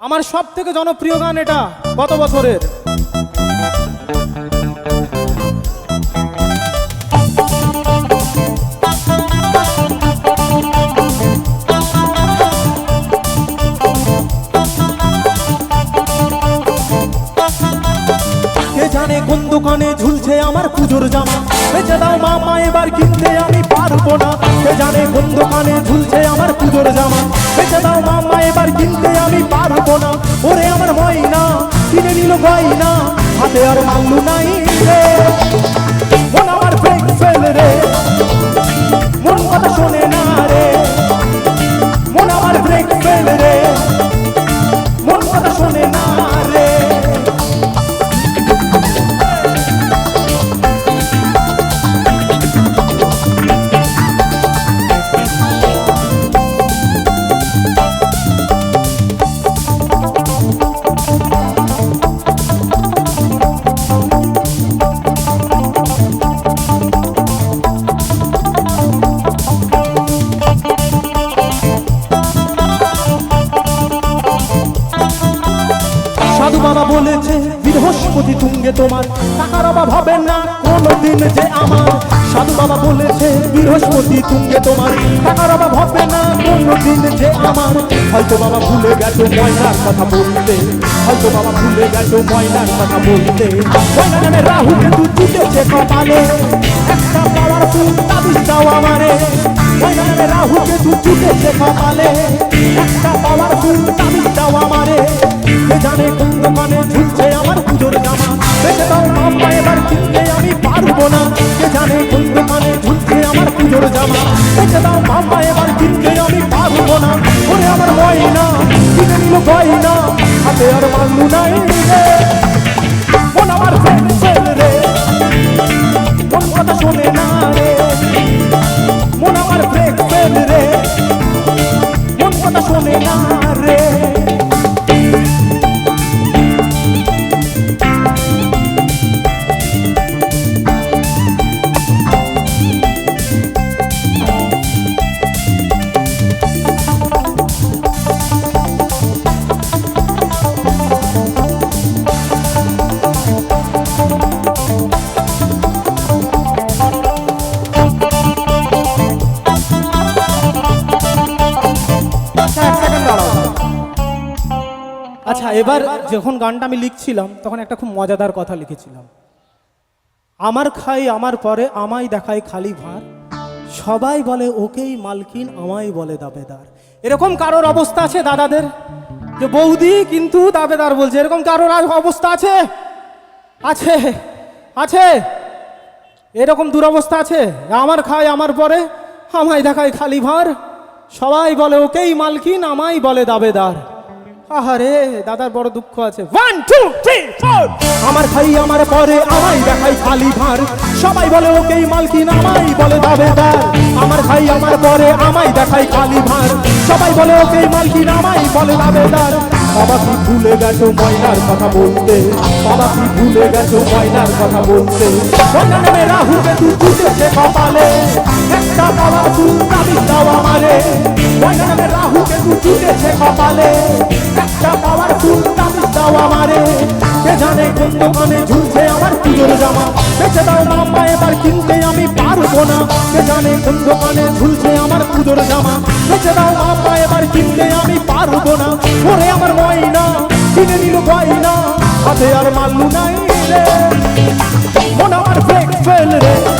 আমার সব থেকে জনপ্রিয় গান এটা গত বছরের। জানে কোন দোকানে ঝুলছে আমার পুজোর জামা? বেঁচে দাও মামা, এবার কিনতে আমি পারব না। জানে কোন দোকানে ঝুলছে আমার পুজোর জামা? বেঁচে দাও মামা, এবার কিনতে আমি পারব না ওরে আমার ময়না কিনে নিল গয়না হাতে আর মাল্লু নাই রে। বৃহস্পতি তুঙ্গে তোমার টাকার অভাব হবে না, কোনোদিন যে আমার। সাধু বাবা বলেছে, বৃহস্পতি তুঙ্গে তোমার টাকার অভাব হবে না, কোনোদিন যে আমার। হয়তো বাবা ভুলে গেছো ময়নার কথা বলতে, হয়তো বাবা ভুলে গেছো ময়নার কথা বলতে। রাহু কিন্তু জিতেছে কপালে, একটা পাওয়ার ফুল তাবিজ দাও আমারে। রাহু কিন্তু জিতেছে কপালে, একটা পাওয়ার ফুল পুজোর জামা। বেঁচে দাও মাম্মা এবার কিনতে আমি পারব না। ওরে আমার ময়না কিনে নিল গয়না। হাতে আর মাল্লু নাই রে। এবার যখন গানটা আমি লিখছিলাম, তখন একটা খুব মজাদার কথা লিখেছিলাম। আমার খাই, আমার পরে, আমায় দেখায় খালি ভার। সবাই বলে, ওকেই মালকিন, আমায় বলে দাবেদার। এরকম কারোর অবস্থা আছে দাদাদের? যে বৌদি কিন্তু দাবেদার বলছে, এরকম কারোর অবস্থা আছে? আছে আছে। এরকম দুরবস্থা আছে? আমার খায় আমার পরে, আমায় দেখায় খালি ভার। সবাই বলে, ওকেই মালকিন, আমায় বলে দাবেদার। আহারে দাদার বড় দুঃখ আছে। ওয়ান টু থ্রি ফোর আমার খাই আমার পরে আমায় দেখাই খালি ভার। সবাই বলে ওকেই মালকিন আমায় বলে দাবেদার আমার খাই আমার পরে আমায় দেখাই খালি ভার। সবাই বলে ওকেই মালকিন আমায় বলে দাবেদার বাবা কি ভুলে গেছো ময়নার কথা বলতে? বাবা কি ভুলে গেছো ময়নার কথা বলতে? ময়না নামে রাহুকে তুই জুটেছে কপালে। একটা পাওয়া ফুল দাবি দাও আমারে ময়না নামে তুই জুটেছে কপালে। একটা পাওয়ার ফুল দাবি দাও জানে কোন দোকানে ঝুলছে আমার পুজোর জামা। বেঁচে দাও মাম্মা এবার কিনতে আমি পারব না। কে জানে কোন দোকানে ঝুলছে আমার পুজোর জামা। বেঁচে দাও মাম্মা এবার কিনতে আমি পারব না। ওরে আমার ময়না, কিনে নিল গয়না। হাতে আর মাল্লু নাই রে। মন আমার ফেক ফেল রে।